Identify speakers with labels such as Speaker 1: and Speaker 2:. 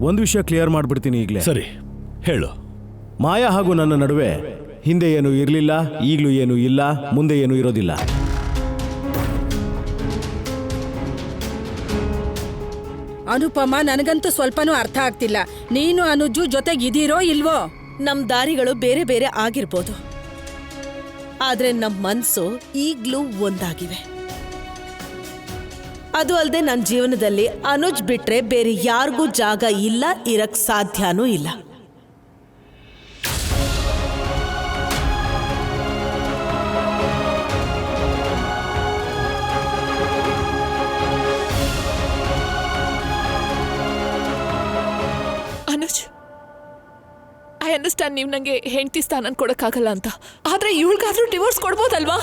Speaker 1: ಒಂದು ವಿಷಯ ಕ್ಲಿಯರ್ ಮಾಡ್ಬಿಡ್ತೀನಿ ಈಗಲೇ.
Speaker 2: ಸರಿ ಹೇಳು.
Speaker 1: ಮಾಯಾ ಹಾಗೂ ನನ್ನ ನಡುವೆ ಹಿಂದೆ ಏನು ಇರಲಿಲ್ಲ ಈಗಲೂ ಏನು ಇಲ್ಲ ಮುಂದೆ ಏನು ಇರೋದಿಲ್ಲ.
Speaker 3: ಅನುಪಮ ನನಗಂತೂ ಸ್ವಲ್ಪನೂ ಅರ್ಥ ಆಗ್ತಿಲ್ಲ. ನೀನು ಅನುಜು ಜೊತೆಗಿದ್ದೀರೋ ಇಲ್ವೋ?
Speaker 4: ನಮ್ ದಾರಿಗಳು ಬೇರೆ ಬೇರೆ ಆಗಿರ್ಬೋದು. ಆದ್ರೆ ನಮ್ ಮನ್ಸು ಈಗ್ಲೂ ಒಂದಾಗಿವೆ. ಅದು ಅಲ್ಲದೆ ನನ್ನ ಜೀವನದಲ್ಲಿ ಅನುಜ್ ಬಿಟ್ರೆ ಬೇರೆ ಯಾರಿಗೂ ಜಾಗ ಇಲ್ಲ, ಇರಕ್ ಸಾಧ್ಯನೂ ಇಲ್ಲ.
Speaker 5: ಅನುಜ್ ಐ ಅಂಡರ್ಸ್ಟ್ಯಾಂಡ್ ನೀವು ನನಗೆ ಹೆಂಡತಿ ಸ್ಥಾನ ಕೊಡೋಕ್ಕಾಗಲ್ಲ ಅಂತ. ಆದ್ರೆ ಇವಳಿಗಾದ್ರೂ ಡಿವೋರ್ಸ್ ಕೊಡ್ಬೋದಲ್ವಾ?